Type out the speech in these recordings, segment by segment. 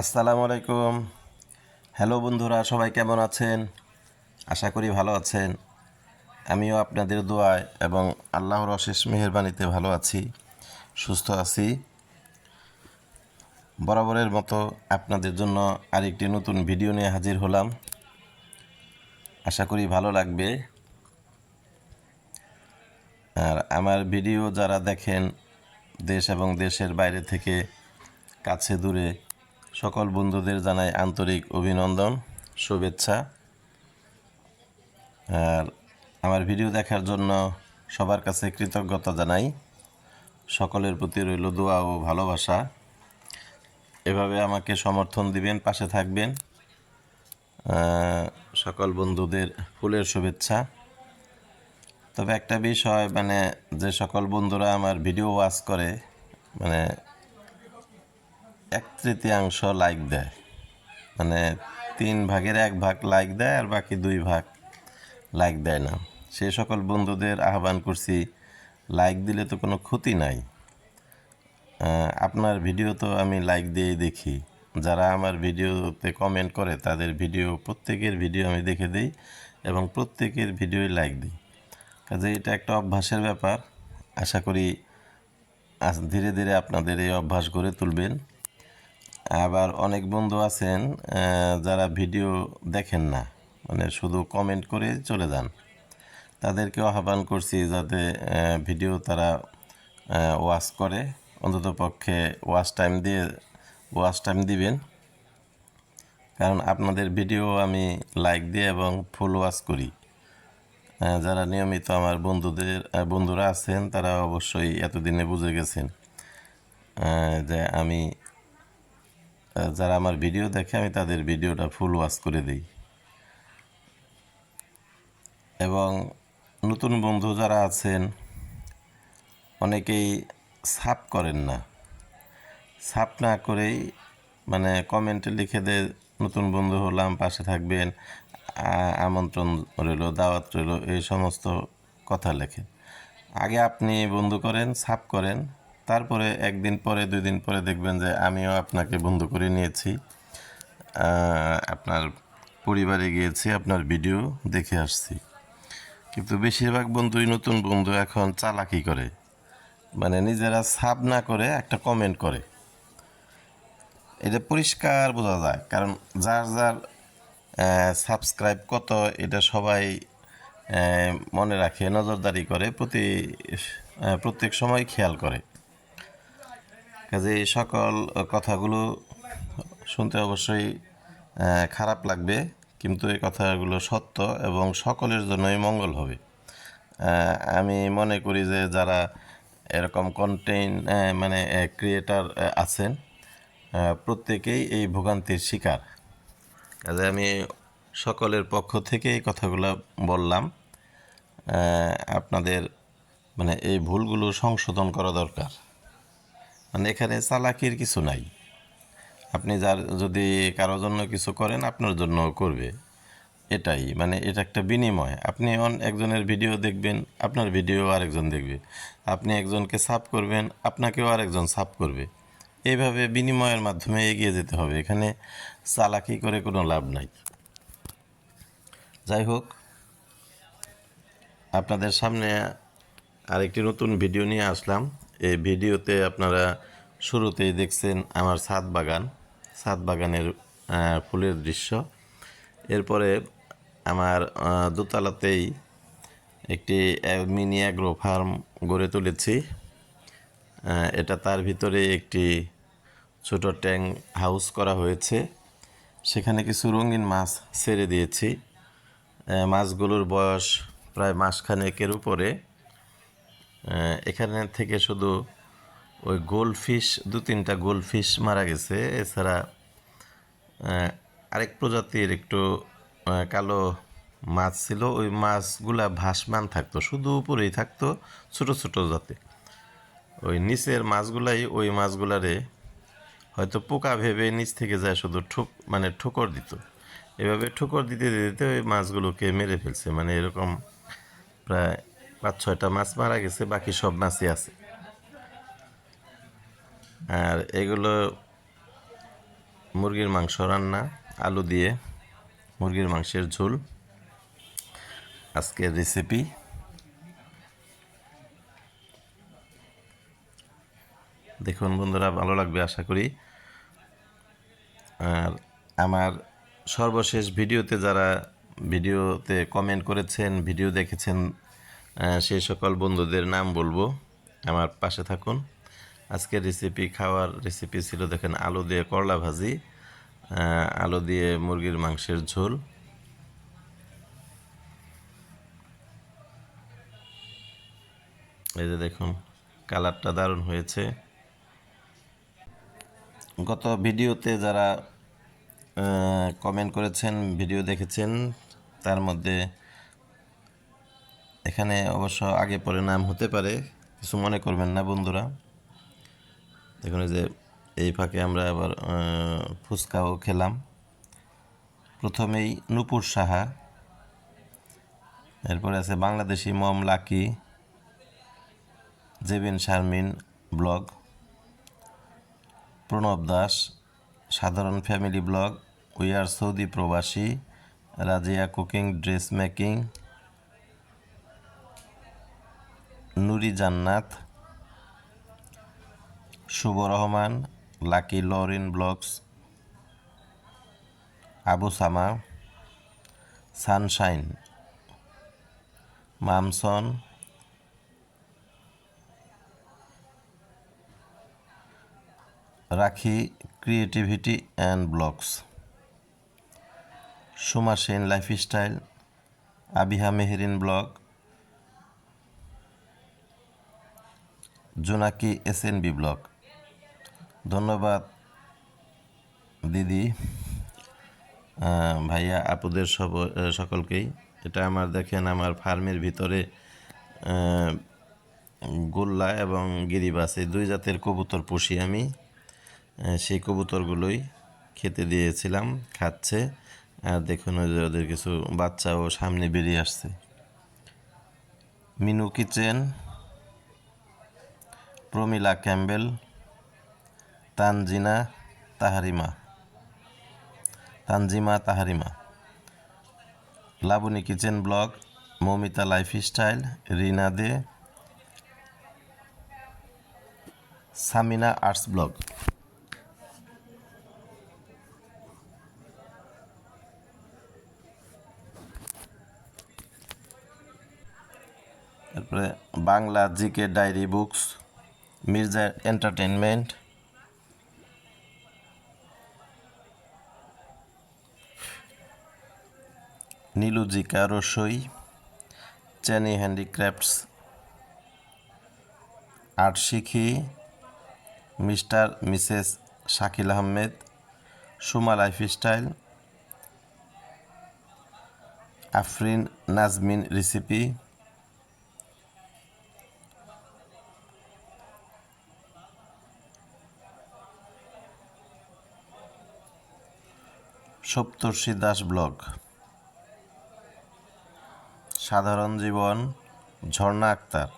আসসালামু আলাইকুম। হ্যালো বন্ধুরা, সবাই কেমন আছেন? আশা করি ভালো আছেন। আমিও আপনাদের দোয়ায় এবং আল্লাহর অশেষ মেহরবানিতে ভালো আছি, সুস্থ আছি। বরাবরের মতো আপনাদের জন্য আরেকটি নতুন ভিডিও নিয়ে হাজির হলাম। আশা করি ভালো লাগবে। আর আমার ভিডিও যারা দেখেন দেশ এবং দেশের বাইরে থেকে কাছে দূরে সকল বন্ধুদের জানাই আন্তরিক অভিনন্দন, শুভেচ্ছা। আর আমার ভিডিও দেখার জন্য সবার কাছে কৃতজ্ঞতা জানাই। সকলের প্রতি রইল দোয়া ও ভালোবাসা। এভাবে আমাকে সমর্থন দিবেন, পাশে থাকবেন। সকল বন্ধুদের ফুলের শুভেচ্ছা। তবে একটা বিষয় মানে যে সকল বন্ধুরা আমার ভিডিও ওয়াচ করে মানে এক তৃতীয়াংশ লাইক দেয়। মানে তিন ভাগের এক ভাগ লাইক দেয় আর বাকি দুই ভাগ লাইক দেয় না। সে সকল বন্ধুদের আহ্বান করছি লাইক দিলে তো কোনো ক্ষতি নাই। আপনার ভিডিও তো আমি লাইক দিয়েই দেখি। যারা আমার ভিডিওতে কমেন্ট করে, তাদের ভিডিও প্রত্যেকের ভিডিও আমি দেখে দিই এবং প্রত্যেকের ভিডিওই লাইক দিই। কাজে এটা একটা অভ্যাসের ব্যাপার। আশা করি ধীরে ধীরে আপনাদের এই অভ্যাস গড়ে তুলবেন। আবার অনেক বন্ধু আছেন যারা ভিডিও দেখেন না মানে শুধু কমেন্ট করে চলে যান। তাদেরকেও আহ্বান করছি যাতে ভিডিও তারা ওয়াচ করে। অন্তত পক্ষে ওয়াচ টাইম দিয়ে ওয়াচ টাইম দিবেন। কারণ আপনাদের ভিডিও আমি লাইক দিয়ে এবং ফুল ওয়াচ করি। যারা নিয়মিত আমার বন্ধুদের বন্ধুরা আছেন, তারা অবশ্যই এতদিনে বুঝে গেছেন যে আমি যারা আমার ভিডিও দেখে, আমি তাদের ভিডিওটা ফুল ওয়াচ করে দিই। এবং নতুন বন্ধু যারা আছেন, অনেকেই সাপ করেন না। সাপ না করেই মানে কমেন্টে লিখে দে, নতুন বন্ধু হলাম, পাশে থাকবেন আমন্ত্রণ রইল, দাওয়াত রইল, এই সমস্ত কথা লেখেন। আগে আপনি বন্ধু করেন, সাপ করেন তারপরে একদিন পরে দুই দিন পরে দেখবেন যে আমিও আপনাকে বন্ধু করে নিয়েছি। আপনার পরিবারে গিয়েছি, আপনার ভিডিও দেখে আসছি। কিন্তু বেশিরভাগ বন্ধুই নতুন বন্ধু, এখন চালাকি করে। মানে নিজেরা সাব না করে একটা কমেন্ট করে। এটা পরিষ্কার বোঝা যায়, কারণ যার যার সাবস্ক্রাইব কত, এটা সবাই মনে রাখে, নজরদারি করে, প্রতি প্রত্যেক সময় খেয়াল করে। কাজে এই সকল কথাগুলো শুনতে অবশ্যই খারাপ লাগবে, কিন্তু এই কথাগুলো সত্য এবং সকলের জন্যই মঙ্গল হবে। আমি মনে করি যে যারা এরকম কন্টেন্ট মানে ক্রিয়েটার আছেন প্রত্যেকেই এই ভোগান্তির শিকার। কাজে আমি সকলের পক্ষ থেকে এই কথাগুলো বললাম আপনাদের মানে এই ভুলগুলো সংশোধন করা দরকার। মানে এখানে চালাকির কিছু নাই। আপনি যার যদি কারও জন্য কিছু করেন, আপনার জন্য করবে। এটাই মানে এটা একটা বিনিময়। আপনি অন- একজনের ভিডিও দেখবেন, আপনার ভিডিও আরেকজন দেখবে। আপনি একজনকে সাপ করবেন, আপনাকেও আরেকজন সাপ করবে। এইভাবে বিনিময়ের মাধ্যমে এগিয়ে যেতে হবে। এখানে চালাকি করে কোনো লাভ নাই। যাই হোক, আপনাদের সামনে আরেকটি নতুন ভিডিও নিয়ে আসলাম। এই ভিডিওতে আপনারা শুরুতেই দেখছেন আমার ছাদ বাগান, ছাদ বাগানের ফুলের দৃশ্য। এরপরে আমার দোতলাতেই একটি মিনি অ্যাগ্রো ফার্ম গড়ে তুলেছি। এটা তার ভিতরে একটি ছোট ট্যাঙ্ক হাউস করা হয়েছে। সেখানে কিছু রঙিন মাছ ছেড়ে দিয়েছি। মাছগুলোর বয়স প্রায় মাসখানেকের উপরে। এখানে থেকে শুধু ওই গোলফিশ, দু তিনটা গোলফিশ মারা গেছে। এছাড়া আরেক প্রজাতির একটু কালো মাছ ছিল। ওই মাছগুলা ভাসমান থাকতো, শুধু উপরেই থাকতো, ছোট ছোট জাতে। ওই নিচের মাছগুলাই, ওই মাছগুলারে হয়তো পোকা ভেবে নিচ থেকে যায়, শুধু ঠুক মানে ঠোকর দিত। এভাবে ঠোকর দিতে দিতে ওই মাছগুলোকে মেরে ফেলছে। মানে এরকম প্রায় পাঁচ, ছয়টা মাছ মারা গেছে, বাকি সব মাছই আছে। আর এগুলো মুরগির মাংস রান্না, আলু দিয়ে মুরগির মাংসের ঝোল। আজকের রেসিপি দেখুন বন্ধুরা, ভালো লাগবে আশা করি। আর আমার সর্বশেষ ভিডিওতে যারা ভিডিওতে কমেন্ট করেছেন, ভিডিও দেখেছেন সেই সকল বন্ধুদের নাম বলব। আমার পাশে থাকুন। আজকের রেসিপি খাওয়ার রেসিপি ছিল দেখেন আলু দিয়ে করলা ভাজি আলু দিয়ে মুরগির মাংসের ঝোল। এই যে দেখুন, কালারটা দারুণ হয়েছে। গত ভিডিওতে যারা কমেন্ট করেছেন, ভিডিও দেখেছেন, তার মধ্যে এখানে অবশ্য আগে পরে নাম হতে পারে, কিছু মনে করবেন না বন্ধুরা। দেখুন যে, এই ফাঁকে আমরা আবার ফুচকাও খেলাম। প্রথমেই নূপুর সাহা, এরপরে আছে বাংলাদেশি মম লাকি, জেবিন শারমিন ব্লগ, প্রণব দাস, সাধারণ family blog, we are Saudi প্রবাসী, Razia cooking, dress making Nuri Jannat, Shuvo Rahman, Lucky Lorin blogs, Abu Sama, sunshine, মামসন, Rakhi, creativity and blogs, Suma Sen lifestyle, Abiha Meherin blog Jonaki S N B blog ধন্যবাদ, দিদি। ভাইয়া, আপুদের সব সকলকেই। এটা আমার, দেখেন, আমার ফার্মের ভিতরে গোল্লা এবং গিরিবাস এই দুই জাতের কবুতর পুষি আমি। সেই কবুতরগুলোই খেতে দিয়েছিলাম, খাচ্ছে। আর দেখুন ওদের কিছু বাচ্চাও সামনে বেরিয়ে আসছে। Minu kitchen. Pramila Campbell, Tanjina Taharima. Tanjima Taharima. Laboni kitchen blog, Moumita lifestyle, Rina De. Samina arts blog. তারপরে Bangla GK diary books Mirza entertainment Nilu Zika রসই চেনি হ্যান্ডিক্রাফটস আর্ট শিখি, mister, misses Shakil Ahmed, Suma lifestyle, Afrin Najmin recipe Saptarshi Das blog. সাধারণ জীবন, Jharna Akter.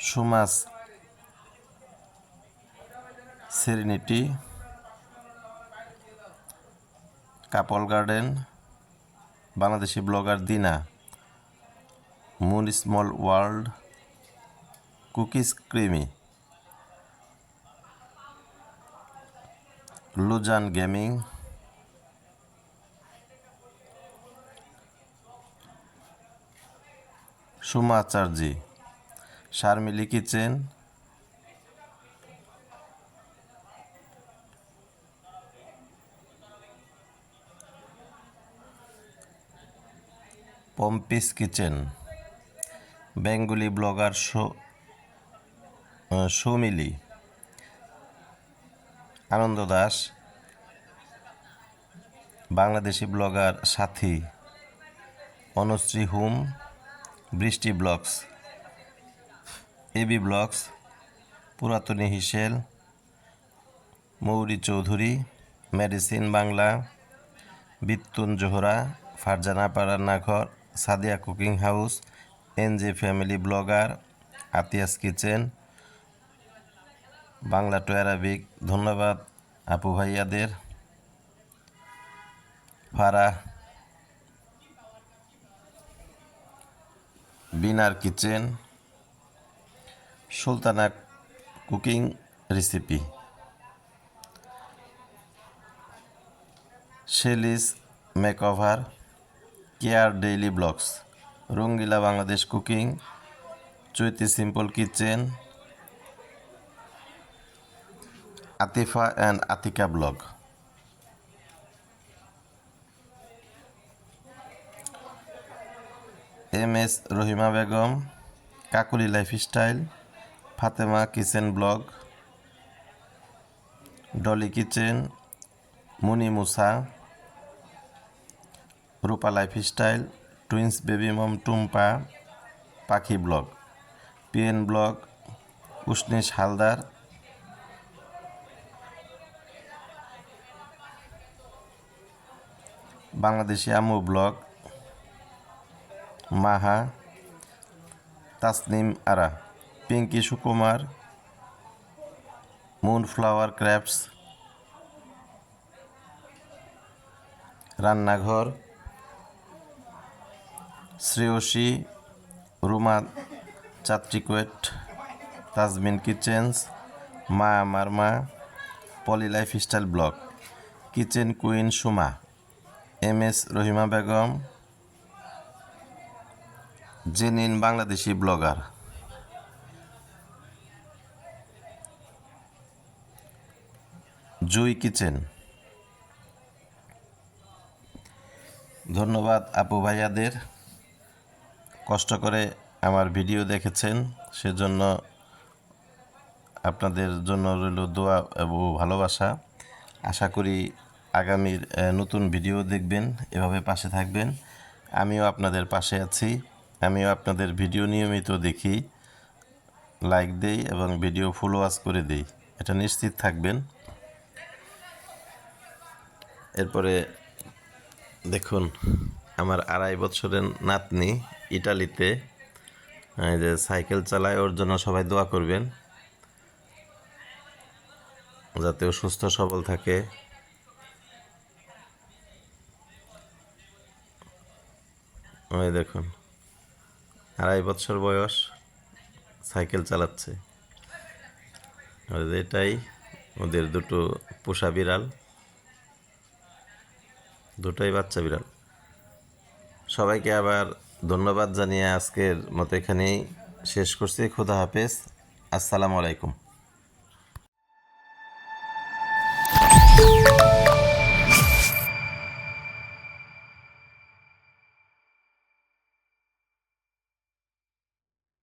Suma's serenity. Couple garden. Bangladeshi blogger Dina. Moon small world. Cookies creamy. Lujan gaming Suma আচার্যি Sharmili kitchen Pompi's kitchen Bengali blogger ah, Soumili Ananda Das, Bangladeshi blogger Sathi, Anushree hmm, Brishti blogs, AB blogs, Puratoni হিসেল, Mouri Chowdhury, medicine Bangla, বিত্তুন জোহরা, ফারজানা পাড়ার নাঘর Sadia cooking house, NJ family blogger, Atiya's kitchen Bangla to Arabic ধন্যবাদ আপু ভাইয়াদের। Fara বিনার kitchen. Sultana cooking recipe. Shelly's makeover, care daily blogs. Rangila Bangladesh cooking, Chaiti simple kitchen. Atifa and Atika blog. M S Rahima Begum, Kakuli lifestyle, Fatema kitchen blog, Dolly kitchen, Muni Musa, Rupa lifestyle, twins baby mom Tumpa, Pakhi blog, PN blog Ushnesh Haldar Bangladeshi Amu blog, Maha, Tasnim Ara, Pinky Sukumar moon flower crafts, রান্নাঘর, শ্রেয়সী, রুমা চাত্রিকুয়েট, Tazmin kitchens মা আমার মা Poly lifestyle blog, kitchen queen Suma. M S Rahima Begum Jenin Bangladeshi blogger. Jui kitchen. ধন্যবাদ আপু ভাইয়াদের। কষ্ট করে আমার ভিডিও দেখেছেন, সেজন্য আপনাদের জন্য রইল দোয়া এবং ভালোবাসা। আশা করি আগামীর নতুন ভিডিও দেখবেন, এভাবে পাশে থাকবেন। আমিও আপনাদের পাশে আছি। আমিও আপনাদের ভিডিও নিয়মিত দেখি, লাইক দেই এবং ভিডিও ফুল ওয়াচ করে দিই। এটা নিশ্চিত থাকবেন। এরপরে দেখুন, আমার আড়াই বছরের নাতনি ইটালিতে যে সাইকেল চালায়, ওর জন্য সবাই দোয়া করবেন। যাতে ও সুস্থ সবল থাকে। ওই দেখুন। আড়াই বছর বয়স, সাইকেল চালাচ্ছে। এটাই ওদের দুটো পোষা বিড়াল। দুটোই বাচ্চা বিড়াল। সবাইকে আবার ধন্যবাদ জানিয়ে আজকের মতো এখানেই শেষ করছি। খুদা হাফেজ। আসসালামু আলাইকুম।